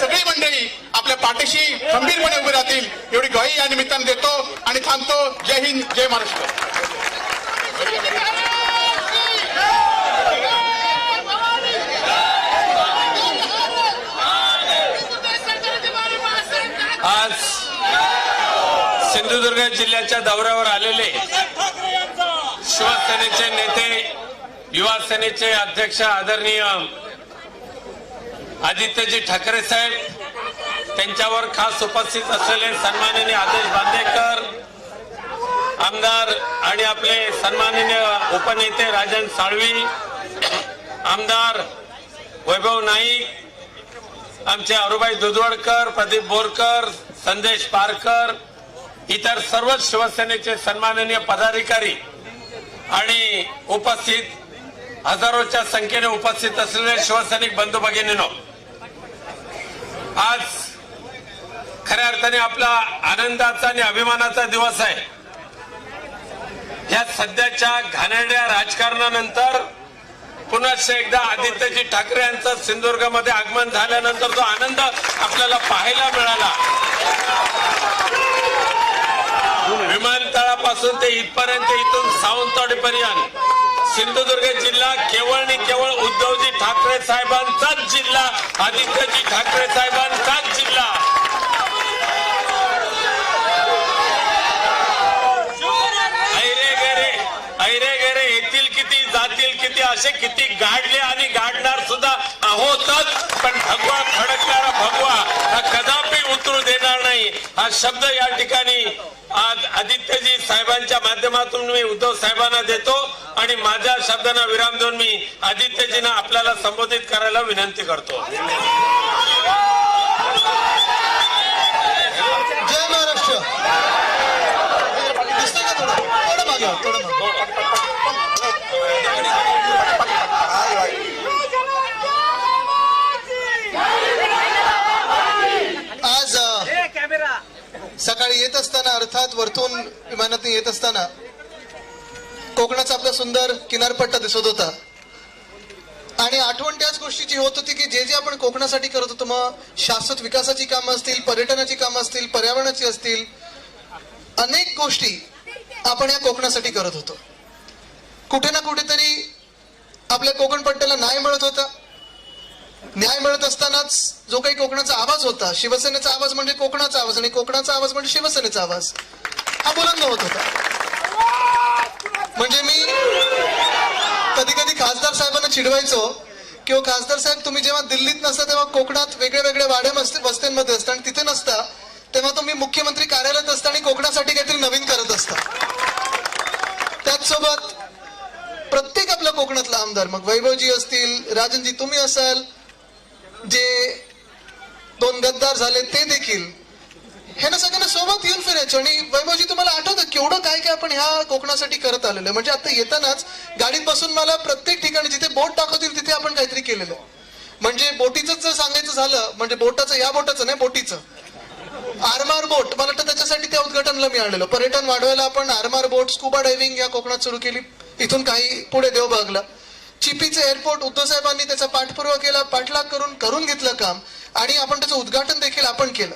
सगळी मंडळी आपल्या पाठीशी खंबीरपणे उभी राहतील. एवढी ग्वाही या निमित्तानं देतो आणि थांबतो. जय हिंद जय महाराष्ट्र. आज सिंधुदुर्ग जिल्ह्याच्या दौऱ्यावर आलेले शिवसेनेचे नेते युवा सेनेचे अध्यक्ष आदरणीय आदित्यजी ठाकरे साहेब त्यांच्यावर खास उपस्थित असलेले सन्माननीय आदेश बांदेकर आमदार आणि आपले सन्माननीय उपनेते राजन साळवी आमदार वैभव नाईक आमचे अरुबाई दुधवडकर प्रदीप बोरकर संदेश पारकर इतर सर्वच शिवसेनेचे सन्माननीय पदाधिकारी आणि उपस्थित हजारोच्या संख्येने उपस्थित असलेले शिवसैनिक बंधू भगिनीनो आज खऱ्या अर्थाने आपला आनंदाचा आणि अभिमानाचा दिवस आहे. या सध्याच्या घाणेरड्या राजकारणानंतर पुन्हा एकदा आदित्यजी ठाकरे यांचं सिंधुदुर्गमध्ये आगमन झाल्यानंतर तो आनंद आपल्याला पाहायला मिळाला. विमानतळापासून ते इथपर्यंत इथून सावंतवाडीपर्यंत. सिंधुदुर्ग जिल्हा केवळ आणि केवळ उद्धवजी ठाकरे साहेबांचाच जिल्हा आदित्यजी ठाकरे साहेबांचाच जिल्हा. ऐरे गेरे ऐरे गेरे येतील किती जातील किती असे किती गाडले आणि गाडणार सुद्धा आहोतच पण भगवा खडकणारा भगवा हा कदापि उतरू देणार नाही. हा शब्द या ठिकाणी आदित्यजी साहेबांच्या माध्यमातून मी उद्धव साहेबांना देतो आणि माझ्या शब्दांना विराम देऊन मी आदित्यजींना आपल्याला संबोधित करायला विनंती करतो जय महाराष्ट्र दिसतंय का थोडं थोडं मागे व्हा, थोडं मागे आज अ, सकाळी येत असताना अर्थात वरतून विमानातून येत असताना कोकणाचा आपला सुंदर किनारपट्टा दिसत होता. आणि आठवण त्याच गोष्टीची होत होती की जे जे आपण कोकणासाठी करत होतो मग शाश्वत विकासाची कामं असतील पर्यटनाची कामं असतील पर्यावरणाची असतील अनेक गोष्टी आपण या कोकणासाठी करत होतो. कुठे ना कुठेतरी आपल्या कोकण पट्ट्याला न्याय मिळत होता. न्याय मिळत असतानाच जो काही कोकणाचा आवाज होता शिवसेनेचा आवाज म्हणजे कोकणाचा आवाज आणि कोकणाचा आवाज म्हणजे शिवसेनेचा आवाज हा बुलंद होत होता. म्हणजे मी कधी कधी खासदार साहेबांना चिडवायचो किंवा हो, खासदार साहेब तुम्ही जेव्हा दिल्लीत नसता तेव्हा कोकणात वेगळे वेगळे वाड्या वस्त्यांमध्ये असता आणि तिथे नसता तेव्हा तुम्ही मुख्यमंत्री कार्यालयात असता आणि कोकणासाठी काहीतरी नवीन करत असता. त्याचसोबत प्रत्येक आपल्या कोकणातला आमदार मग वैभवजी असतील राजनजी तुम्ही असाल जे दोन गद्दार झाले ते देखील ह्यांना ना सगळ्यांना सोबत येऊन फिरायचं. आणि वैभवजी तुम्हाला आठवतं केवढं काय काय आपण ह्या कोकणासाठी करत आलेलो? म्हणजे आता येतानाच गाडीत बसून मला प्रत्येक ठिकाणी जिथे बोट दाखवतील तिथे आपण काहीतरी केलेलं. म्हणजे बोटीचं जर सांगायचं झालं म्हणजे बोटाचं या बोटाचं नाही बोटीचं. आरमार बोट मला वाटतं त्याच्यासाठी त्या उद्घाटनला मी आणलेलो. पर्यटन वाढवायला आपण आरमार बोट स्कुबा डायव्हिंग या कोकणात सुरू केली. इथून काही पुढे देवबागला. चिपीचे एअरपोर्ट उद्धव साहेबांनी त्याचा पाठपुरावा केला पाठलाग करून करून घेतलं काम आणि आपण त्याचं उद्घाटन देखील आपण केलं.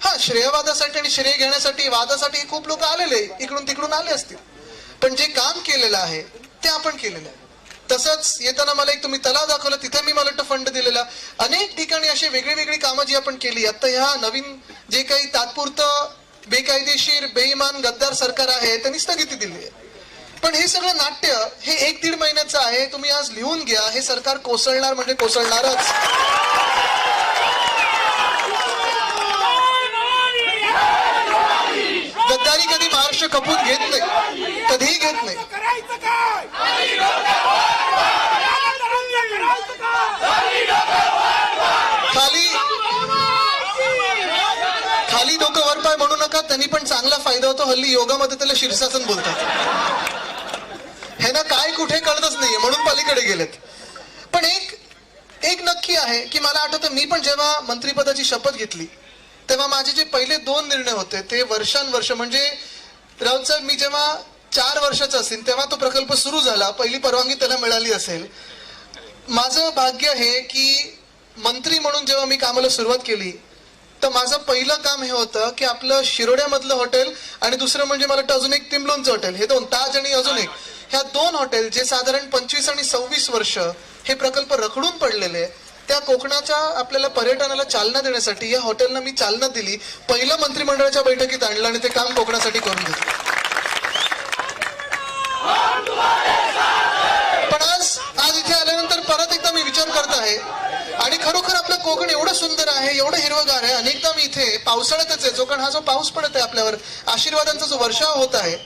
हा श्रेयवादासाठी आणि श्रेय घेण्यासाठी वादासाठी खूप लोक आलेले इकडून तिकडून आले असतील. पण जे काम केलेलं आहे ते आपण केलेलं आहे. तसंच येताना मला एक तुम्ही तलाव दाखवला तिथे मी मला वाटतं फंड दिलेला. अनेक ठिकाणी अशी वेगळी वेगळी कामं जी आपण केली. आता ह्या नवीन जे काही तात्पुरतं बेकायदेशीर बेईमान गद्दार सरकार आहे त्यांनी स्थगिती दिली आहे. पण हे सगळं नाट्य हे एक दीड महिन्याचं आहे. तुम्ही आज लिहून घ्या. हे सरकार कोसळणार म्हणजे कोसळणारच. गद्दारी कधी महाराष्ट्र खपून घेत नाही. कधीही घेत नाही. खाली खाली डोकं वर पाय म्हणू नका. त्यांनी पण चांगला फायदा होतो हल्ली योगामध्ये त्याला शीर्षासन बोलतात. हे ना काय कुठे कळतच नाहीये म्हणून पलीकडे गेलेत. पण एक एक नक्की आहे की मला आठवतं मी पण जेव्हा मंत्रिपदाची शपथ घेतली तेव्हा माझे जे पहिले दोन निर्णय होते ते वर्षानुवर्ष म्हणजे राऊत साहेब मी जेव्हा चार वर्षाचा असेल तेव्हा तो प्रकल्प सुरू झाला पहिली परवानगी त्याला मिळाली असेल. माझं भाग्य हे की मंत्री म्हणून जेव्हा मी कामाला सुरुवात केली तर माझं पहिलं काम हे होतं की आपलं शिरोड्यामधलं हॉटेल आणि दुसरं म्हणजे मला वाटतं अजून एक तिमलोनचं हॉटेल. हे दोन ताज आणि अजून एक. ह्या दोन हॉटेल जे साधारण पंचवीस आणि सव्वीस वर्ष हे प्रकल्प रखडून पडलेले त्या कोकणाच्या आपल्याला पर्यटनाला चालना देण्यासाठी या हॉटेलना मी चालना दिली. पहिलं मंत्रिमंडळाच्या बैठकीत आणलं आणि ते काम कोकणासाठी करून घेतलं. पण आज आज इथे आल्यानंतर परत एकदा मी विचार करत आहे आणि खरोखर आपलं कोकण एवढं सुंदर आहे एवढं हिरवगार आहे. अनेकदा मी इथे पावसाळ्यातच आहे जो कारण हा जो पाऊस पडत आहे आपल्यावर आशीर्वादांचा जो वर्षाव होत आहे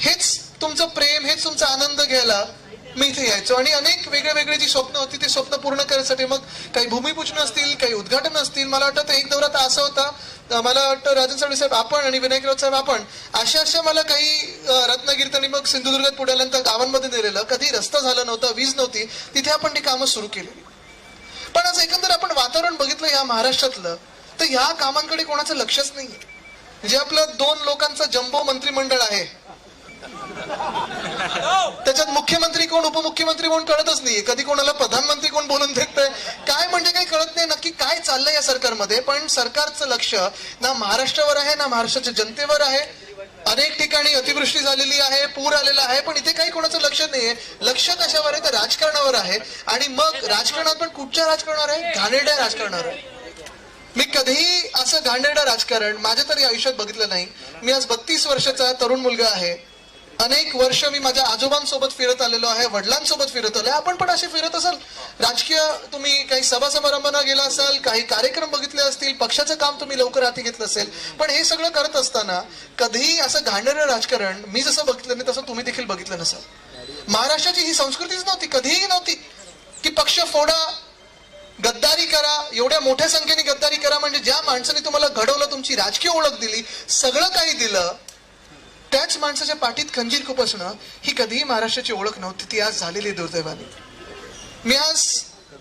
हेच तुमचं प्रेम हेच तुमचा आनंद घ्यायला मी इथे यायचो. आणि अनेक वेगळे वेगळे जी स्वप्न होती ते स्वप्न पूर्ण करण्यासाठी मग काही भूमिपूजन असतील काही उद्घाटन असतील मला वाटतं एक दौरा तर असा होता. मला वाटतं राजन सावळे साहेब आपण आणि विनायकराव साहेब आपण अशा अशा मला काही रत्नागिरी रत्नागिरीत आणि मग सिंधुदुर्गात पुढे आल्यानंतर गावांमध्ये नेलेलं. कधी रस्ता झाला नव्हता वीज नव्हती तिथे आपण ती कामं सुरू केली. पण आज एकंदर आपण वातावरण बघितलं या महाराष्ट्रातलं तर ह्या कामांकडे कोणाचं लक्षच नाही जे आपलं दोन लोकांचं जम्बो मंत्रिमंडळ आहे त्याच्यात मुख्यमंत्री कोण उपमुख्यमंत्री कोण कळतच नाहीये. कधी कोणाला प्रधानमंत्री कोण बोलून देतय काय म्हणजे काही कळत नाही नक्की काय चाललंय या सरकारमध्ये पण सरकारचं लक्ष ना महाराष्ट्रावर आहे ना महाराष्ट्राच्या जनतेवर आहे. अनेक ठिकाणी अतिवृष्टी झालेली आहे पूर आलेला आहे पण इथे काही कोणाचं लक्ष नाहीये. लक्ष कशावर आहे? तर राजकारणावर आहे. आणि मग राजकारणात पण कुठच्या राजकारणावर आहे? घाणेरड्या राजकारणावर आहे. मी कधीही असं घाणेरडं राजकारण माझ्या तरी आयुष्यात बघितलं नाही. मी आज बत्तीस वर्षाचा तरुण मुलगा आहे. अनेक वर्ष मी माझ्या आजोबांसोबत फिरत आलेलो आहे वडिलांसोबत फिरत आलो आपण पण असे फिरत असाल. राजकीय तुम्ही काही सभा समारंभांना गेला असाल काही कार्यक्रम बघितले असतील पक्षाचं काम तुम्ही लवकर हाती घेतलं असेल पण हे सगळं करत असताना कधीही असं घाणेरं राजकारण मी जसं बघितलं नाही तसं तुम्ही देखील बघितलं नसाल. महाराष्ट्राची ही संस्कृतीच नव्हती कधीही नव्हती की पक्ष फोडा गद्दारी करा एवढ्या मोठ्या संख्येने गद्दारी करा म्हणजे ज्या माणसाने तुम्हाला घडवलं तुमची राजकीय ओळख दिली सगळं काही दिलं त्याच माणसाच्या पाठीत खंजीर खुपसणं ही कधीही महाराष्ट्राची ओळख नव्हती. ती आज झालेली दुर्दैवाने. मी आज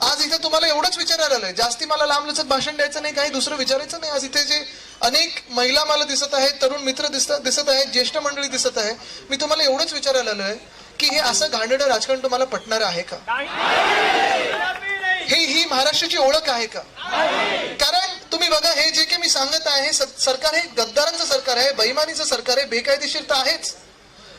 आज इथे तुम्हाला एवढंच विचारायला आलंय. जास्ती मला लांबलचत भाषण द्यायचं नाही काही दुसरं विचारायचं नाही. आज इथे जे अनेक महिला मला दिसत आहेत तरुण मित्र दिसत दिसत आहेत ज्येष्ठ मंडळी दिसत आहे मी तुम्हाला एवढंच विचारायला आलोय की हे असं घाणेडं राजकारण तुम्हाला पटणार आहे का? हे ही महाराष्ट्राची ओळख आहे का? कारण तुम्ही बघा हे जे काही मी सांगत आहे सरकार हे गद्दारांचं सरकार आहे बैमानीचं सरकार आहे बेकायदेशीर तर आहेच.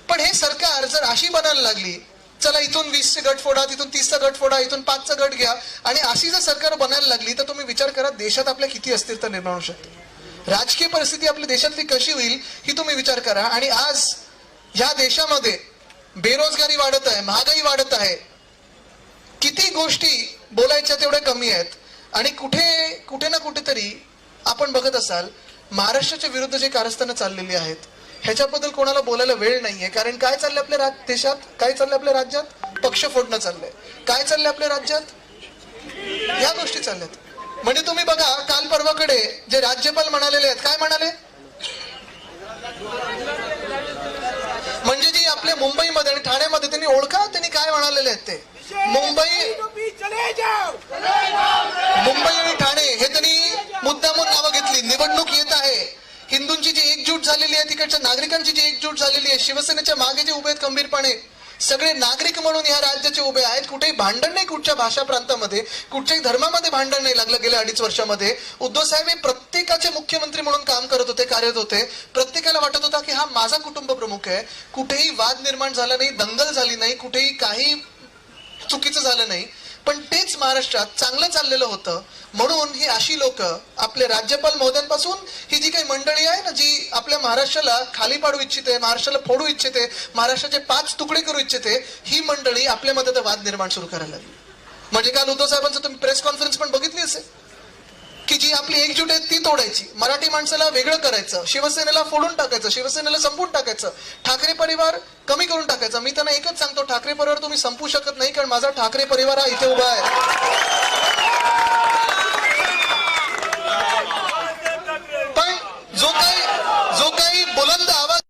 पण हे सरकार जर अशी बनायला लागली चला इथून वीसचे गट फोडा तिथून तीसचा गट फोडा इथून पाचचा गट घ्या आणि अशी जर सरकार बनायला लागली तर तुम्ही विचार करा देशात आपल्या किती अस्थिरता निर्माण होऊ शकते. राजकीय परिस्थिती आपल्या देशातली कशी होईल ही तुम्ही विचार करा. आणि आज ह्या देशामध्ये बेरोजगारी वाढत आहे महागाई वाढत आहे किती गोष्टी बोलायच्या तेवढ्या कमी आहेत. आणि कुठे कुठे ना कुठेतरी आपण बघत असाल महाराष्ट्राच्या विरुद्ध जे कारस्थानं चाललेली आहेत ह्याच्याबद्दल कोणाला बोलायला वेळ नाहीये. कारण काय चाललंय आपल्या राज देशात? काय चाललंय आपल्या राज्यात? पक्ष फोडणं चाललंय. काय चाललंय आपल्या राज्यात? या गोष्टी चालल्यात. म्हणजे तुम्ही बघा काल परवाकडे जे राज्यपाल म्हणालेले आहेत काय म्हणाले? म्हणजे जी आपल्या मुंबईमध्ये आणि ठाण्यामध्ये त्यांनी ओळखा त्यांनी काय म्हणालेले आहेत ते? मुंबई चले जाओ मुंबई आणि ठाणे हे त्यांनी मुद्दामून नावं घेतली. निवडणूक येत आहे. हिंदूंची जी एकजूट झालेली आहे तिकडच्या नागरिकांची जी एकजूट झालेली आहे शिवसेनेच्या मागे जे उभे आहेत खंबीरपणे सगळे नागरिक म्हणून या राज्याचे उभे आहेत. कुठेही भांडण नाही कुठच्या भाषा प्रांतामध्ये कुठच्याही धर्मामध्ये भांडण नाही लागलं गेल्या अडीच वर्षामध्ये. उद्धव साहेब हे प्रत्येकाचे मुख्यमंत्री म्हणून काम करत होते कार्यरत होते. प्रत्येकाला वाटत होता की हा माझा कुटुंब प्रमुख आहे. कुठेही वाद निर्माण झाला नाही दंगल झाली नाही कुठेही काही चुकीचं झालं नाही. पण तेच महाराष्ट्रात चांगलं चाललेलं होतं. म्हणून ही अशी लोक आपले राज्यपाल महोदयांपासून ही जी काही मंडळी आहे ना जी आपल्या महाराष्ट्राला खाली पाडू इच्छिते महाराष्ट्राला फोडू इच्छिते महाराष्ट्राचे पाच तुकडे करू इच्छिते ही मंडळी आपल्यामध्ये आता वाद निर्माण सुरू करायला लागली. म्हणजे काल उद्धव साहेबांचं तुम्ही प्रेस कॉन्फरन्स पण बघितली असेल? की जी आपली एकजूट आहे ती तोडायची. मराठी माणसाला वेगळं करायचं. शिवसेनेला फोडून टाकायचं. शिवसेनेला संपून टाकायचं. ठाकरे परिवार कमी करून टाकायचा. मी त्यांना एक ठाकरे परिवार तुम्ही संपू शकत नाही कारण माझा ठाकरे परिवार हा इथे उभा आहे. पण जो काही जो काही बुलंद आवाज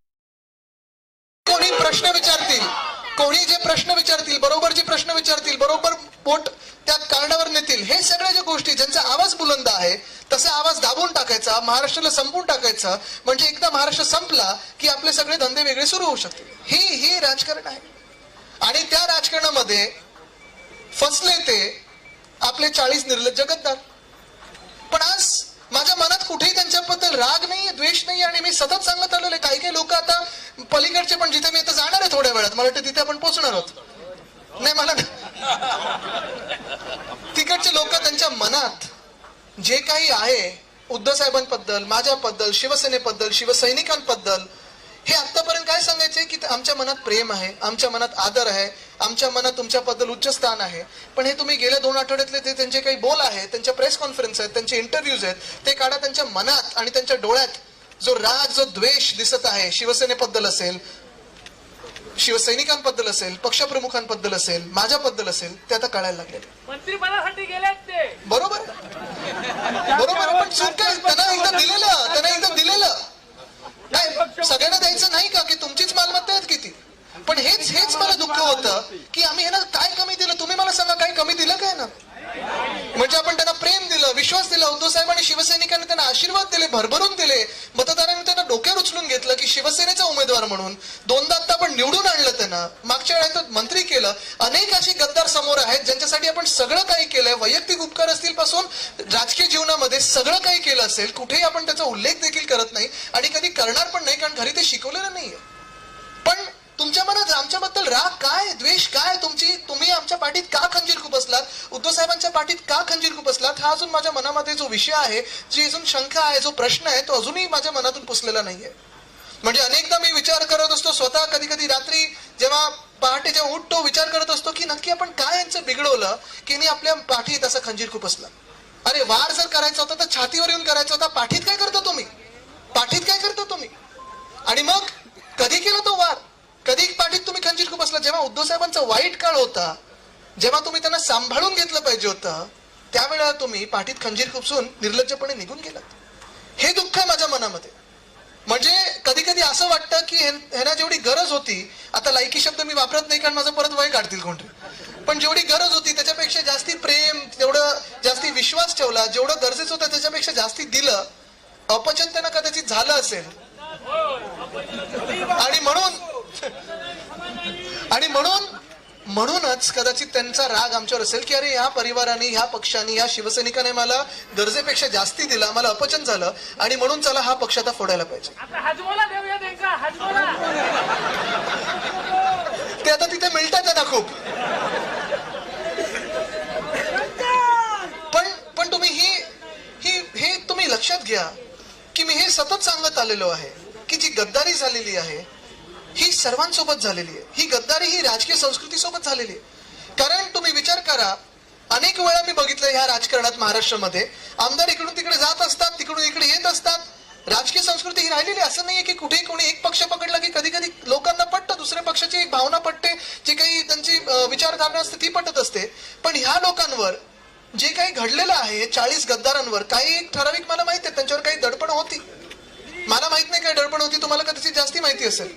कोणी प्रश्न विचारतील कोणी जे प्रश्न विचारतील बरोबर जे प्रश्न विचारतील बरोबर पोट त्या कारणावर नेतील हे सगळ्या ज्या गोष्टी ज्यांचा आवाज बुलंद आहे तसा आवाज दाबून टाकायचा महाराष्ट्राला संपून टाकायचा म्हणजे एकदा महाराष्ट्र संपला की आपले सगळे धंदे वेगळे सुरू होऊ शकतील. हे हे राजकारण आहे. राजकारणामध्ये फसले ते आपले चाळीस निर्लज गद्दार. पण आज माझ्या मनात कुठेही त्यांच्याबद्दल राग नाही द्वेष नाही आणि मी सतत सांगत आलेलो आहे. काही काही लोक आता पलीकडचे पण जिथे मी आता जाणार आहे थोड्या वेळात मला वाटतं तिथे आपण पोहोचणार आहोत. नाही मला तिकडचे लोक त्यांच्या मनात जे काही आहे उद्धव साहेबांबद्दल माझ्याबद्दल शिवसेनेबद्दल शिवसैनिकांबद्दल हे आतापर्यंत काय सांगायचे की आमच्या मनात प्रेम आहे आमच्या मनात आदर आहे आमच्या मनात तुमच्याबद्दल उच्च स्थान आहे. पण हे तुम्ही गेल्या दोन आठवड्यातले ते त्यांचे काही बोल आहेत त्यांच्या प्रेस कॉन्फरन्स आहेत त्यांचे इंटरव्ह्यूज आहेत ते काढा त्यांच्या मनात आणि त्यांच्या डोळ्यात जो राग जो द्वेष दिसत आहे शिवसेनेबद्दल असेल शिवसैनिकांबद्दल असेल पक्षप्रमुखांबद्दल असेल माझ्याबद्दल असेल ते आता कळायला लागले. मंत्रिपदासाठी गेलेत ते. बरोबर. बरोबर पण त्यांना एकदा दिलेलं त्यांना एकदा दिलेलं. नाही सगळ्यांना द्यायचं नाही का? की तुमचीच मालमत्ता आहेत किती? पण हेच हेच मला दुःख होतं की आम्ही ह्यांना काय कमी दिलं? तुम्ही मला सांगा काय कमी दिलं काय ना? म्हणजे आपण त्यांना प्रेम दिलं विश्वास दिला. उद्धव साहेब आणि शिवसैनिकांनी त्यांना आशीर्वाद दिले भरभरून दिले. मतदारांनी त्यांना डोक्यावर उचलून घेतलं की शिवसेनेचा उमेदवार म्हणून. दोनदा आता आपण निवडून आणलं त्यांना. मागच्या वेळात मंत्री केलं. अनेक असे गद्दार समोर आहेत ज्यांच्यासाठी आपण सगळं काही केलंय. वैयक्तिक उपकार असतील पासून राजकीय जीवनामध्ये सगळं काही केलं असेल कुठेही आपण त्याचा उल्लेख देखील करत नाही. आणि कधी करणार पण नाही कारण घरी ते शिकवलेलं नाहीये. पण तुमच्या मनात आमच्याबद्दल राग काय? द्वेष काय तुमची? तुम्ही आमच्या पाठीत का खंजीर खुपसलात उद्धव साहेबांच्या पाठीत का खंजीर खुपसलात हा अजून माझ्या मनामध्ये जो विषय आहे जी अजून शंका आहे जो प्रश्न आहे तो अजूनही माझ्या मनातून पुसलेला नाहीये. म्हणजे अनेकदा मी विचार करत असतो स्वतः कधी कधी रात्री जेव्हा पहाटे जेव्हा उठतो विचार करत असतो की नक्की आपण काय यांचं बिघडवलं की नाही आपल्या पाठीत असा खंजीर खुपसला अरे वार जर करायचा होता तर छातीवर येऊन करायचा होता. पाठीत काय करतो तुम्ही? पाठीत काय करतो तुम्ही? आणि मग कधी केला तो वार? कधी पाठीत तुम्ही खंजीर खूप असला जेव्हा उद्धव साहेबांचा वाईट काळ होता जेव्हा तुम्ही त्यांना सांभाळून घेतलं पाहिजे होतं त्यावेळेला तुम्ही पाठीत खंजीर खुपसून निर्लज्जपणे निघून गेलात. हे दुःख आहे माझ्या मनामध्ये. म्हणजे कधी कधी असं वाटतं की ह्यां- ह्यांना जेवढी गरज होती आता लायकी शब्द मी वापरत नाही कारण माझं परत वय काढतील कोणते पण जेवढी गरज होती त्याच्यापेक्षा जास्ती प्रेम तेवढं जास्ती विश्वास ठेवला जेवढं गरजेचं होतं त्याच्यापेक्षा जास्ती दिलं अपचन त्यांना कदाचित झालं असेल. आणि म्हणून आणि म्हणून म्हणूनच कदाचित त्यांचा राग आमच्यावर असेल की अरे ह्या परिवाराने ह्या पक्षाने ह्या शिवसैनिकाने मला गरजेपेक्षा जास्ती दिला मला अपचन झालं आणि म्हणून चला हा पक्ष आता फोडायला पाहिजे. आता ते आता तिथे मिळतात त्यांना खूप. पण पण तुम्ही ही ही हे तुम्ही लक्षात घ्या की मी हे सतत सांगत आलेलो आहे की जी गद्दारी झालेली आहे ही सर्वांसोबत झालेली आहे. ही गद्दारी ही राजकीय संस्कृती सोबत झालेली आहे. कारण तुम्ही विचार करा अनेक वेळा मी बघितलं ह्या राजकारणात महाराष्ट्रामध्ये. आमदार इकडून तिकडे जात असतात तिकडून इकडे येत असतात. राजकीय संस्कृती ही राहिलेली असं नाहीये की कुठेही कोणी एक पक्ष पकडला की कधी कधी लोकांना पटतं दुसऱ्या पक्षाची एक भावना पटते जी काही त्यांची विचारधारणा असते ती पटत असते. पण ह्या लोकांवर जे काही घडलेलं आहे चाळीस गद्दारांवर काही एक ठराविक मला माहिती आहे त्यांच्यावर काही दडपण होती. मला माहीत नाही काय दडपण होती तुम्हाला कदाचित जास्ती माहिती असेल?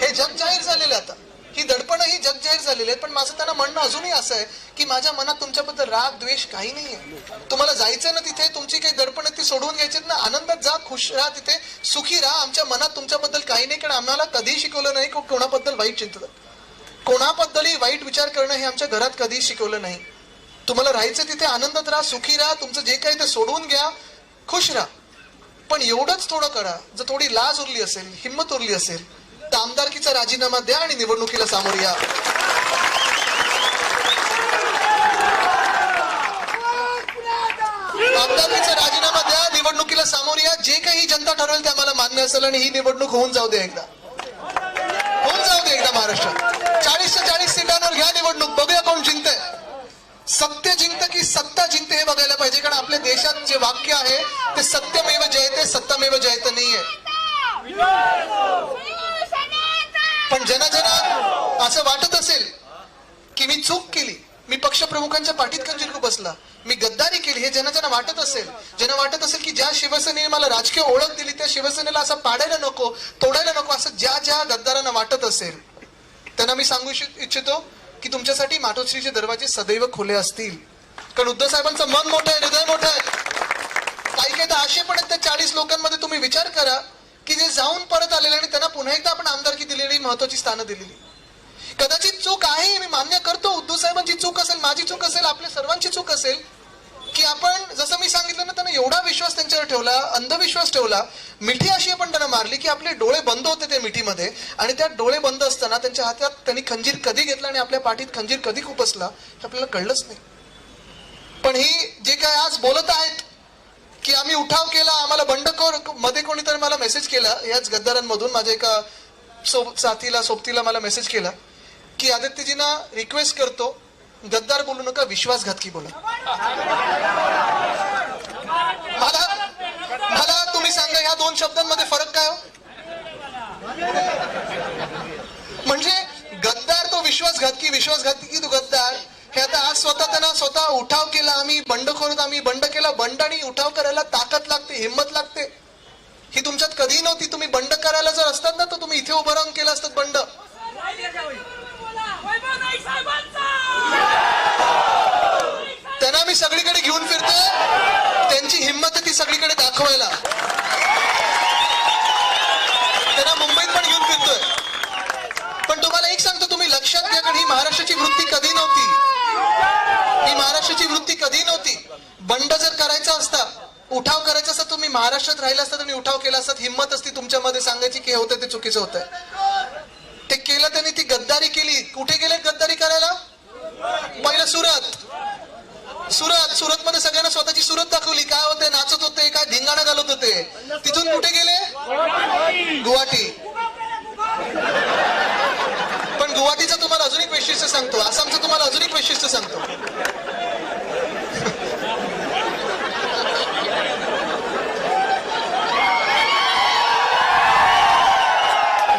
हे जग जाहीर झालेलं आहे आता. ही दडपण ही जग जाहीर झालेली आहेत पण माझं त्यांना म्हणणं अजूनही असं आहे की माझ्या मनात तुमच्याबद्दल राग द्वेष काही नाही आहे तुम्हाला जायचं ना तिथे तुमची काही दडपण ती सोडवून घ्यायची ना? आनंदात जा खुश राहा तिथे सुखी राहा. आमच्या मनात तुमच्याबद्दल काही नाही कारण आम्हाला कधीही शिकवलं नाही कोणाबद्दल वाईट चिंतलं. कोणाबद्दलही वाईट विचार करणं हे आमच्या घरात कधीही शिकवलं नाही. तुम्हाला राहायचं तिथे आनंदात राहा सुखी राहा. तुमचं जे काही ते सोडवून घ्या. खुश राहा. पण एवढंच थोडं करा. जर थोडी लाज उरली असेल हिंमत उरली असेल तर आमदारकीचा राजीनामा द्या आणि निवडणुकीला सामोर या. आमदारकीचा राजीनामा द्या निवडणुकीला सामोर या. जे काही जनता ठरवेल ते आम्हाला मान्य असेल आणि ही निवडणूक होऊन जाऊ दे एकदा. होऊन जाऊ दे एकदा महाराष्ट्रात. चाळीसच्या चाळीस सीटांवर घ्या निवडणूक. बघूया कोण जिंकतंय. सत्य जिंकतं की सत्ता जिंकते हे बघायला पाहिजे. कारण आपल्या देशात जे वाक्य आहे ते सत्यमेव जयते सत्यमेव जयते नाहीये. पण जनजना जना असं वाटत असेल की मी चूक केली मी पक्षप्रमुखांच्या पाठीत खंजीर बसला मी गद्दारी केली हे ज्यांना ज्यांना वाटत असेल. ज्यांना वाटत असेल की ज्या शिवसेनेने मला राजकीय ओळख दिली त्या शिवसेनेला असं पाडायला नको तोडायला नको असं ज्या ज्या गद्दारांना वाटत असेल त्यांना मी सांगू इच्छितो इच्छितो की तुमच्यासाठी मातोश्रीचे दरवाजे सदैव खुले असतील. कारण उद्धव साहेबांचं मन मोठं आहे हृदय मोठं आहे. काही काही तर असे पण आहेत त्या चाळीस लोकांमध्ये तुम्ही विचार करा की जे जाऊन परत आलेले आणि त्यांना पुन्हा एकदा आपण आमदारकी दिलेली महत्वाची स्थानं दिलेली. कदाचित चूक आहे मी मान्य करतो उद्धव साहेबांची चूक असेल माझी चूक असेल आपल्या सर्वांची चूक असेल की आपण जसं मी सांगितलं ना त्यांना एवढा विश्वास त्यांच्यावर ठेवला अंधविश्वास ठेवला मिठी अशी आपण त्यांना मारली की आपले डोळे बंद होते त्या मिठीमध्ये. आणि त्या डोळे बंद असताना त्यांच्या हातात त्यांनी खंजीर कधी घेतला आणि आपल्या पाठीत खंजीर कधी खुपसला हे आपल्याला कळलंच नाही. पण ही जे काय आज बोलत आहेत की आम्ही उठाव केला आम्हाला बंडखोरमध्ये कोणीतरी मला मेसेज केला याच गद्दारांमधून माझ्या एका सोब साथीला सोबतीला मला मेसेज केला की आदित्यजींना रिक्वेस्ट करतो गद्दार बोलू नका विश्वासघातकी बोला. मला मला तुम्ही सांगा ह्या दोन शब्दांमध्ये फरक काय हो? म्हणजे गद्दार तो विश्वासघातकी विश्वासघातकी तो गद्दार. हे आता आज स्वतः त्यांना स्वतः उठाव केला आम्ही बंड आहोत, आम्ही बंड केला बंड आणि उठाव करायला ताकद लागते हिंमत लागते. ही तुमच्यात कधी नव्हती तुम्ही बंड करायला जर असतात ना तर तुम्ही इथे उभं राहून केलं असतात बंड. त्यांना मी सगळीकडे घेऊन फिरतोय. त्यांची हिंमत ती सगळीकडे दाखवायला. त्यांना मुंबईत पण घेऊन फिरतोय. पण तुम्हाला एक सांगतो तुम्ही लक्षात घ्या कारण ही महाराष्ट्राची वृत्ती कधी नव्हती. ही महाराष्ट्राची वृत्ती कधी नव्हती? बंड जर करायचा असता उठाव करायचा असता तुम्ही महाराष्ट्रात राहिला असता तुम्ही उठाव केला असतात हिंमत असती तुमच्यामध्ये सांगायची की हे होतं ते चुकीचं होतं ते केलं त्यांनी ती गद्दारी केली. कुठे गेले गद्दारी करायला? पहिलं सुरत. सुरत सुरत मध्ये सगळ्यांना स्वतःची सुरत दाखवली. काय होते नाचत होते काय धिंगाणा घालत होते. तिथून कुठे गेले? गुवाहाटी. पण गुवाहाटीचं तुम्हाला अजून एक वैशिष्ट्य सांगतो. आसामचं तुम्हाला अजून एक वैशिष्ट्य सांगतो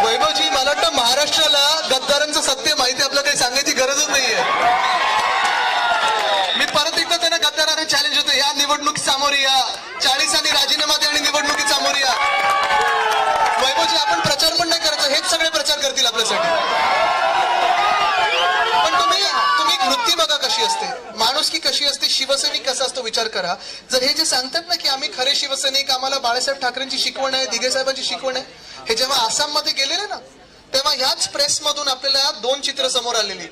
वैभवजी मला वाटतं महाराष्ट्राला गद्दारांचं सत्य माहिती आपल्याला काही सांगायची गरजच नाहीये. मी परत एकदा त्यांना गद्दाराने चॅलेंज होतं या निवडणूक सामोर या. चाळीस आणि राजीनामा द्या आणि निवडणुकीत सामोरी या. वैभवजी आपण प्रचार पण नाही करायचं. हेच सगळे प्रचार करतील आपल्यासाठी. पण तुम्ही तुम्ही वृत्ती बघा कशी असते. माणूस की कशी असते शिवसैनिक कसा असतो विचार करा. जर हे जे सांगतात ना की आम्ही खरे शिवसैनिक आम्हाला बाळासाहेब ठाकरेंची शिकवण आहे दिघे साहेबांची शिकवण आहे हे जेव्हा आसाममध्ये गेलेले ना तेव्हा ह्याच प्रेस मधून आपल्याला दोन चित्र समोर आलेली.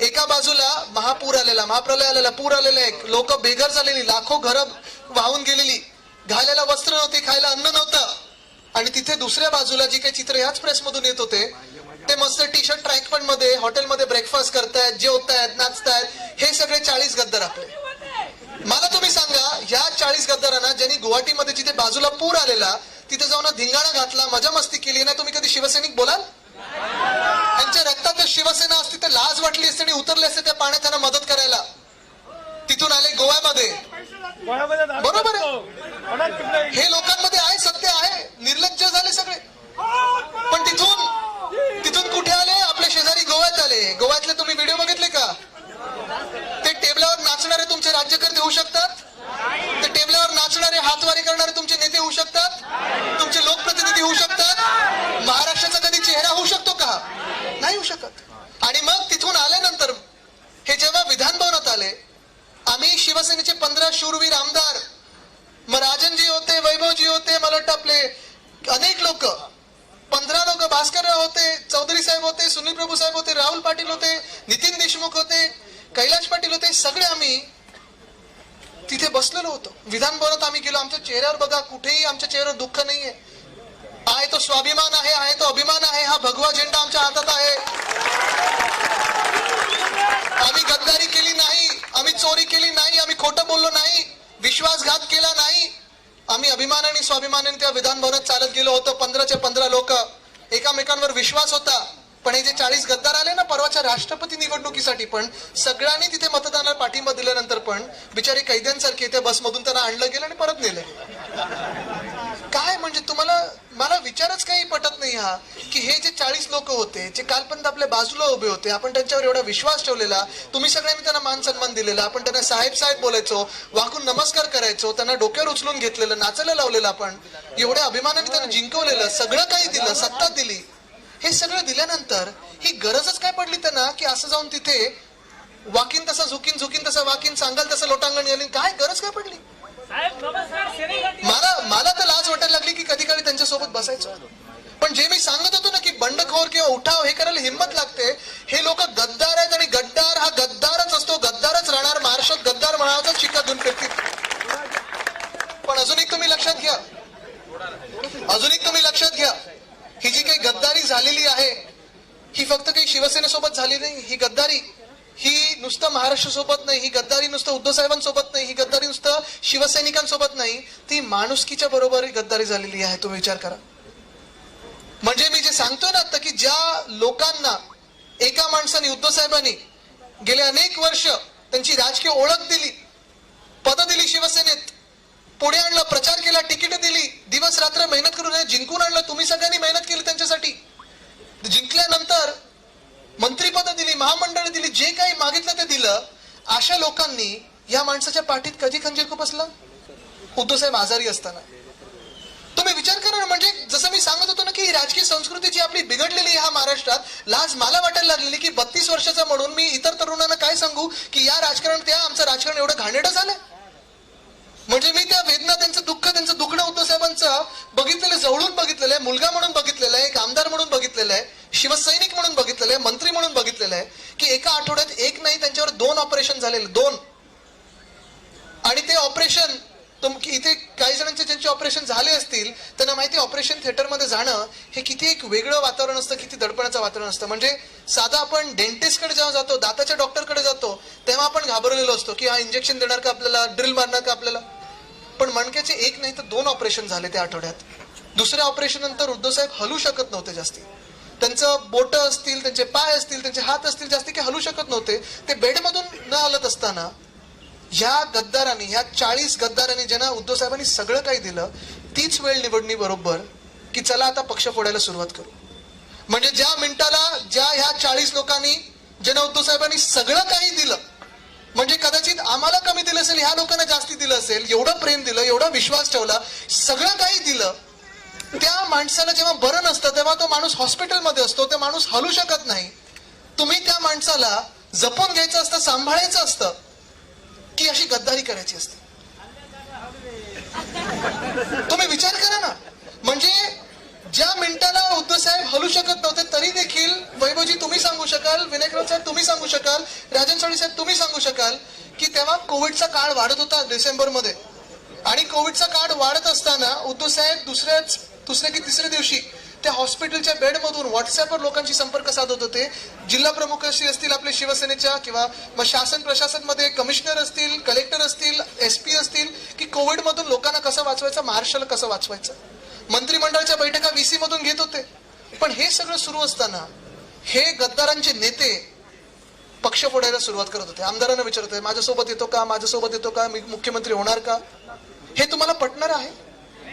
एका बाजूला महापूर आलेला महाप्रलय आलेला पूर आलेला एक. लोक बेघर झालेली लाखो घरं वाहून गेलेली. घालायला वस्त्र नव्हते खायला अन्न नव्हतं. आणि तिथे दुसऱ्या बाजूला जी काही चित्र ह्याच प्रेस मधून येत होते ते मस्त टी शर्ट ट्रॅक पण मध्ये हॉटेलमध्ये ब्रेकफास्ट करतायत जेवतायत नाचतायत हे सगळे चाळीस गद्दार आपले. मला तुम्ही सांगा ह्या चाळीस गद्दारांना ज्यांनी गुवाहाटीमध्ये जिथे बाजूला पूर आलेला तिथे जाऊन धिंगाणा घातला मजा मस्ती केली ना तुम्ही कधी शिवसैनिक बोलाल? त्यांच्या रक्तात शिवसेना असती तर लाज वाटली असते आणि उतरले असते त्या पाण्यात त्यांना मदत करायला. तिथून आले गोव्यामध्ये. बरोबर हे लोकांमध्ये आहे सत्य आहे. निर्लज्ज झाले सगळे. पण तिथून तिथून कुठे आले? आपल्या शेजारी गोव्यात आले. गोव्यातले तुम्ही व्हिडिओ बघितले का? ते टेबलावर नाचणारे तुमचे राज्यकर्ते होऊ शकतात. ते टेबलावर नाचणारे हातवारी करणारे तुमचे नेते होऊ शकतात. तुमचे लोकप्रतिनिधी होऊ शकतात महाराष्ट्राचा कधी चेहरा होऊ शकतो का नाही होऊ शकत. आणि मग तिथून आल्यानंतर हे जेव्हा विधान भवनात आले आम्ही शिवसेनेचे पंधरा शूरवीर आमदार मग राजनजी होते वैभवजी होते मला वाटतं आपले अनेक लोक पंधरा लोक भास्करराव होते चौधरी साहेब होते सुनील प्रभू साहेब होते राहुल पाटील होते नितीन देशमुख होते कैलाश पाटील होते सगळे आम्ही तिथे बसलेलो होतो. विधान भवनात आम्ही गेलो आमच्या चेहऱ्यावर बघा कुठेही आमच्या चेहऱ्यावर दुःख नाहीये. आहे तो स्वाभिमान आहे आहे तो अभिमान आहे हा भगवा झेंडा आमच्या हातात आहे. आम्ही गद्दारी केली नाही आम्ही चोरी केली नाही आम्ही खोटं बोललो नाही विश्वासघात केला नाही. आम्ही अभिमान आणि स्वाभिमानाने त्या विधान भवनात चालत गेलो होतो. पंधराचे पंधरा लोक एकामेकांवर विश्वास होता. पण हे जे चाळीस गद्दार आले ना परवाच्या राष्ट्रपती निवडणुकीसाठी पण सगळ्यांनी तिथे मतदानाला पाठिंबा दिल्यानंतर पण बिचारे कैद्यांसारखे त्या बसमधून त्यांना आणलं गेलं आणि परत नेलं. काय? म्हणजे तुम्हाला मला विचारच काही पटत नाही हा की हे जे चाळीस लोक होते जे कालपर्यंत आपल्या बाजूला उभे होते आपण त्यांच्यावर एवढा विश्वास ठेवलेला तुम्ही सगळ्यांनी त्यांना मान सन्मान दिलेला आपण त्यांना साहेब साहेब बोलायचो वाकून नमस्कार करायचो त्यांना डोक्यावर उचलून घेतलेलं नाचायला लावलेलं आपण एवढ्या अभिमानाने त्यांना जिंकवलेलं सगळं काही दिलं सत्ता दिली. हे सगळं दिल्यानंतर ही गरजच काय पडली त्यांना की असं जाऊन तिथे वाकीन तसा झुकीन झुकीन तसा वाकीन सांगाल तसं लोटांगण काय गरज काय पडली? मला मला तर लाज वाटायला लागली की कधी कधी त्यांच्यासोबत बसायचो. बसायचं पण जे मी सांगत होतो ना की बंडखोर किंवा उठाव हे करायला हिंमत लागते हे लोक गद्दार आहेत आणि गद्दार हा गद्दारच असतो गद्दारच राहणार महाराष्ट्रात गद्दार म्हणावाचाच शिक्का धुन फिरतील पण अजून एक तुम्ही लक्षात घ्या. अजून एक तुम्ही लक्षात घ्या. ही जी काही गद्दारी झालेली आहे ही फक्त काही शिवसेनेसोबत झाली नाही ही गद्दारी ही नुसतं महाराष्ट्र सोबत नाही ही गद्दारी नुसतं उद्धव साहेबांसोबत नाही ही गद्दारी नुसतं शिवसैनिकांसोबत नाही ती माणुसकीच्या बरोबर गद्दारी झालेली आहे तुम्ही विचार करा. म्हणजे मी जे सांगतोय ना आता की ज्या लोकांना एका माणसाने उद्धव साहेबांनी गेले अनेक वर्ष त्यांची राजकीय ओळख दिली पद दिली शिवसेनेत पुढे आणलं प्रचार केला तिकीट दिली दिवस रात्र मेहनत करून जिंकून आणलं तुम्ही सगळ्यांनी मेहनत केली त्यांच्यासाठी. जिंकल्यानंतर मंत्रीपद दिली महामंडळ दिली जे काही मागितलं ते दिलं अशा लोकांनी या माणसाच्या पाठीत कधी खंजीर खुपसलं उद्धवसाहेब आजारी असताना. तुम्ही विचार करा ना म्हणजे जसं मी सांगत होतो ना की राजकीय संस्कृती जी आपली बिघडलेली आहे ह्या महाराष्ट्रात लाज मला वाटायला लागलेली की बत्तीस वर्षाचा म्हणून मी इतर तरुणांना काय सांगू की या राजकारण त्या आमचं राजकारण एवढं घाणेरडं झालं म्हणजे मी त्या वेदना त्यांचं दुःख त्यांचं दुखणं होतं साहेबांचं बघितलेलं जवळून बघितलेलं आहे मुलगा म्हणून बघितलेलं आहे एक आमदार म्हणून बघितलेलं आहे शिवसैनिक म्हणून बघितलेलं आहे मंत्री म्हणून बघितलेलं आहे की एका आठवड्यात एक नाही त्यांच्यावर दोन ऑपरेशन झालेले दोन. आणि ते ऑपरेशन इथे काही जणांचे ज्यांचे ऑपरेशन झाले असतील त्यांना माहिती ऑपरेशन थिएटरमध्ये जाणं हे किती एक वेगळं वातावरण असतं किती दडपणाचं वातावरण असतं. म्हणजे साधा आपण डेंटिस्टकडे जेव्हा जातो दाताच्या डॉक्टरकडे जातो तेव्हा आपण घाबरलेलो असतो की हा इंजेक्शन देणार का आपल्याला ड्रिल मारणार का आपल्याला? पण मणक्याचे एक नाही तर दोन ऑपरेशन झाले त्या आठवड्यात. दुसऱ्या ऑपरेशन नंतर उद्धव साहेब हलू शकत नव्हते जास्ती. त्यांचं बोट असतील त्यांचे पाय असतील त्यांचे हात असतील जास्ती काही हलू शकत नव्हते. ते बेडमधून न हलत असताना ह्या गद्दारांनी ह्या चाळीस गद्दारांनी ज्यांना उद्धव साहेबांनी सगळं काही दिलं तीच वेळ निवडणी बरोबर की चला आता पक्ष फोडायला सुरुवात करू. म्हणजे ज्या मिनिटाला ज्या ह्या चाळीस लोकांनी ज्यांना उद्धव साहेबांनी सगळं काही दिलं म्हणजे कदाचित आम्हाला कमी दिलं असेल ह्या लोकांना जास्ती दिलं असेल एवढं प्रेम दिलं एवढा विश्वास ठेवला सगळं काही दिलं त्या माणसाला जेव्हा बरं नसतं तेव्हा तो माणूस हॉस्पिटलमध्ये असतो ते माणूस हलू शकत नाही. तुम्ही त्या माणसाला जपून घ्यायचं असतं सांभाळायचं असतं की अशी गद्दारी करायची असते. तुम्ही विचार करा ना. म्हणजे ज्या मिनिटाला उद्धव साहेब हलू शकत नव्हते तरी देखील वैभवजी तुम्ही सांगू शकाल विनायकराव साहेब तुम्ही सांगू शकाल राजन साळी साहेब तुम्ही सांगू शकाल की तेव्हा कोविडचा काळ वाढत होता डिसेंबरमध्ये. आणि कोविडचा काळ वाढत असताना उद्धव साहेब दुसऱ्याच दुसऱ्या की तिसऱ्या दिवशी त्या हॉस्पिटलच्या बेडमधून व्हॉट्सअपवर लोकांशी संपर्क साधत होते. जिल्हा प्रमुख अशी असतील आपले शिवसेनेच्या किंवा मग शासन प्रशासनमध्ये कमिशनर असतील कलेक्टर असतील एस पी असतील की कोविडमधून लोकांना कसं वाचवायचं महाराष्ट्राला कसं वाचवायचं? मंत्रिमंडळाच्या बैठका व्हीसी मधून घेत होते. पण हे सगळं सुरू असताना हे गद्दारांचे नेते पक्ष फोडायला सुरुवात करत होते. आमदारांना विचारत होते माझ्यासोबत येतो का? माझ्यासोबत येतो का? मी मुख्यमंत्री होणार का? हे तुम्हाला पटणार आहे?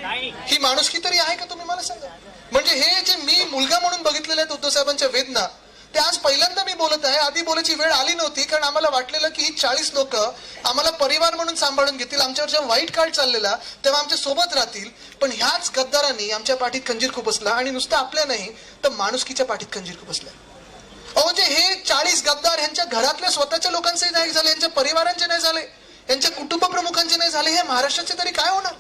ही माणुसकी तरी आहे का तुम्ही मला सांगा? म्हणजे हे जे मी मुलगा म्हणून बघितलेले आहेत उद्धव साहेबांच्या वेदना ते आज पहिल्यांदा मी बोलत आहे. आधी बोलायची वेळ आली नव्हती कारण आम्हाला वाटलेलं की ही चाळीस लोक आम्हाला परिवार म्हणून सांभाळून घेतील. आमच्यावर जेव्हा वाईट काळ चाललेला तेव्हा आमच्यासोबत राहतील. पण ह्याच गद्दारांनी आमच्या पाठीत खंजीर खुपसला आणि नुसतं आपल्या नाही तर माणुसकीच्या पाठीत खंजीर खुपसला अहो जे हे चाळीस गद्दार यांच्या घरातल्या स्वतःच्या लोकांचे नाही झाले यांच्या परिवारांचे नाही झाले यांच्या कुटुंब प्रमुखांचे नाही झाले हे महाराष्ट्राचे तरी काय होणार?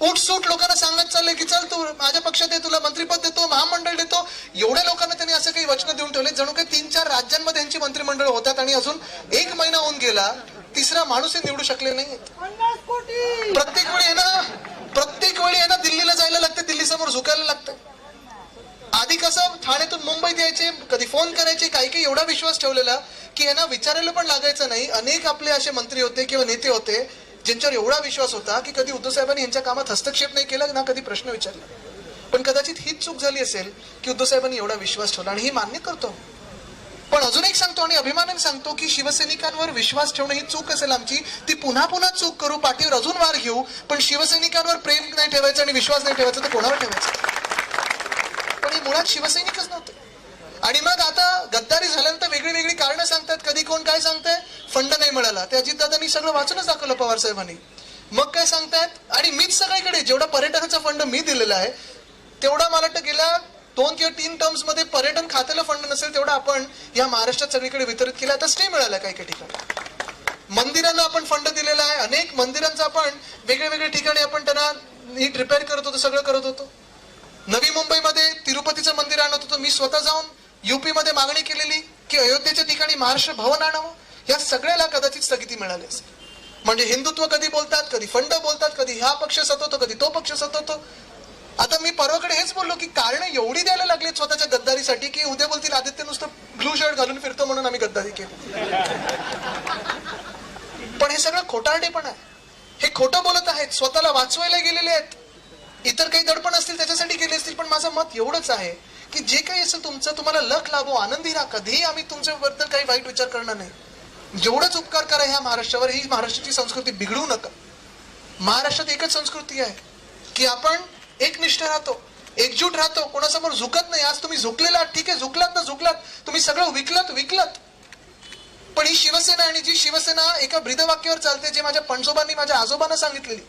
उठसूट लोकांना सांगत चालले की चल तू माझ्या पक्षात आहे तुला मंत्रीपद देतो महामंडळ देतो. एवढ्या लोकांना त्यांनी असं काही वचनं देऊन ठेवले जणू काही तीन चार राज्यांमध्ये यांची मंत्रिमंडळ होतात आणि अजून एक महिना होऊन गेला तिसरा माणूसही निवडू शकले नाही. प्रत्येक वेळी आहे ना प्रत्येक वेळी आहे ना दिल्लीला जायला लागते दिल्ली समोर झुकायला लागतं. आधी कसं ठाण्यातून मुंबईत यायचे कधी फोन करायचे काही काही एवढा विश्वास ठेवलेला की यांना विचारायला पण लागायचं नाही. अनेक आपले असे मंत्री होते किंवा नेते होते ज्यांच्यावर एवढा विश्वास होता की कधी उद्धव साहेबांनी यांच्या कामात हस्तक्षेप नाही केला ना कधी प्रश्न विचारला. पण कदाचित हीच चूक झाली असेल की उद्धव साहेबांनी एवढा विश्वास ठेवला आणि ही मान्य करतो. पण अजून एक सांगतो आणि अभिमानाने सांगतो की शिवसैनिकांवर विश्वास ठेवणं ही चूक असेल आमची ती पुन्हा पुन्हा चूक करू पाठीवर अजून वार घेऊ पण शिवसैनिकांवर प्रेम नाही ठेवायचं आणि विश्वास नाही ठेवायचा तर कोणावर ठेवायचं? पण हे मुळात शिवसैनिकच आणि मग आता गद्दारी झाल्यानंतर वेगळी वेगळी कारणं सांगतात. कधी कोण काय सांगतंय? फंड नाही मिळाला. ते अजितदादांनी सगळं वाचूनच दाखवलं पवार साहेबांनी. मग काय सांगतायत? आणि मीच सगळीकडे जेवढा पर्यटनाचा फंड मी दिलेला आहे तेवढा मला वाटतं गेल्या दोन किंवा तीन टर्म्समध्ये पर्यटन खात्याला फंड नसेल तेवढा आपण या महाराष्ट्रात सगळीकडे वितरित केला. आता स्टे मिळाला काही काही ठिकाणी. मंदिरांना आपण फंड दिलेला आहे. अनेक मंदिरांचा आपण वेगळ्या वेगळ्या ठिकाणी आपण त्यांना नीट रिपेअर करत होतो सगळं करत होतो. नवी मुंबईमध्ये तिरुपतीचं मंदिर आणत होतो. मी स्वतः जाऊन युपीमध्ये मागणी केलेली की अयोध्येच्या ठिकाणी महाराष्ट्र भवन आणावं? या सगळ्याला कदाचित स्थगिती मिळाली असेल. म्हणजे हिंदुत्व कधी बोलतात कधी फंड बोलतात कधी हा पक्ष सतवतो कधी तो पक्ष सतवतो. आता मी परवाकडे हेच बोललो की कारण एवढी द्यायला लागलीत स्वतःच्या गद्दारीसाठी की उद्या बोलतील आदित्य नुसतं ब्लू शर्ट घालून फिरतो म्हणून आम्ही गद्दारी केली. पण हे सगळं खोटारडेपण आहे. हे खोटं बोलत आहेत स्वतःला वाचवायला गेलेले आहेत. इतर काही दडपण असतील त्याच्यासाठी गेले असतील पण माझं मत एवढंच आहे की जे काही असेल तुमचं तुम्हाला लख लाभो आनंदी राहा कधीही आम्ही तुमच्याबद्दल काही वाईट विचार करणार नाही. जेवढंच उपकार करा ह्या महाराष्ट्रावर. ही महाराष्ट्राची संस्कृती बिघडू नका. महाराष्ट्रात एकच संस्कृती आहे की आपण एकनिष्ठ राहतो एकजूट राहतो कोणासमोर झुकत नाही. आज तुम्ही झुकलेला ठीक आहे झुकलात ना झुकलात. तुम्ही सगळं विकलात विकलात. पण ही शिवसेना आणि जी शिवसेना एका ब्रीदवाक्यावर चालते जे माझ्या पणजोबांनी माझ्या आजोबांना सांगितलेली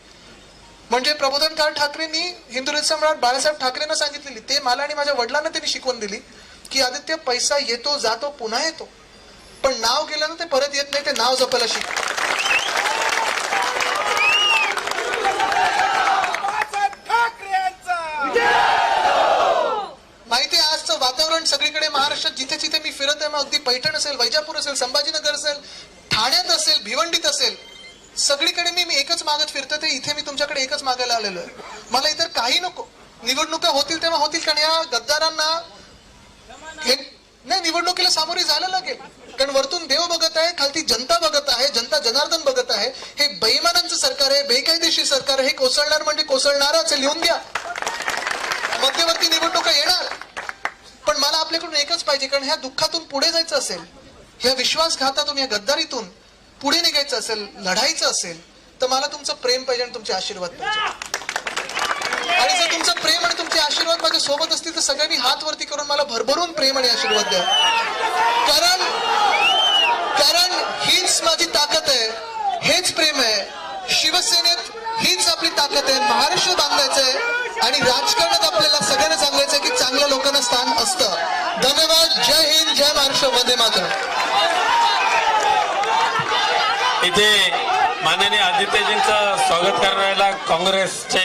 म्हणजे प्रबोधनकार ठाकरेंनी हिंदू सम्राट बाळासाहेब ठाकरेंना सांगितलेली ते मला आणि माझ्या वडिलांना त्यांनी शिकवण दिली की आदित्य पैसा येतो जातो पुन्हा येतो. पण नाव गेलं ना ते परत येत नाही ते नाव जपायला शिक. माहिती आहे आजचं वातावरण सगळीकडे महाराष्ट्रात जिथे जिथे मी फिरत आहे मग अगदी पैठण असेल वैजापूर असेल संभाजीनगर असेल ठाण्यात असेल भिवंडीत असेल सगळीकडे मी मी एकच मागत फिरतो ते इथे मी तुमच्याकडे एकच मागायला आलेलो आहे. मला इतर काही नको. निवडणुका होतील तेव्हा होतील कारण या गद्दारांना नाही निवडणुकीला सामोरे जायला लागेल. कारण वरतून देव बघत आहे खालती जनता बघत आहे जनता जनार्दन बघत आहे. हे बेईमानांचं सरकार आहे बेकायदेशीर सरकार आहे हे कोसळणार म्हणजे कोसळणारच लिहून घ्या. मध्यवर्ती निवडणुका येणार. पण मला आपल्याकडून एकच पाहिजे कारण ह्या दुःखातून पुढे जायचं असेल. ह्या विश्वासघातातून या गद्दारीतून पुढे निघायचं असेल लढायचं असेल तर मला तुमचं प्रेम पाहिजे आणि तुमचे आशीर्वाद पाहिजे. आणि जर तुमचं प्रेम आणि तुमचे आशीर्वाद माझ्या सोबत असतील तर सगळ्यांनी हात वरती करून मला भरभरून प्रेम आणि आशीर्वाद द्या. कारण कारण हीच माझी ताकद आहे हेच प्रेम आहे. शिवसेनेत हीच आपली ताकद आहे. महाराष्ट्र बांधायचं आहे आणि राजकारणात आपल्याला सगळ्यांना सांगायचं की चांगल्या लोकांना स्थान असतं. धन्यवाद. जय हिंद. जय महाराष्ट्र. वंदे मात्र इथे माननीय आदित्यजींचं स्वागत करायला काँग्रेसचे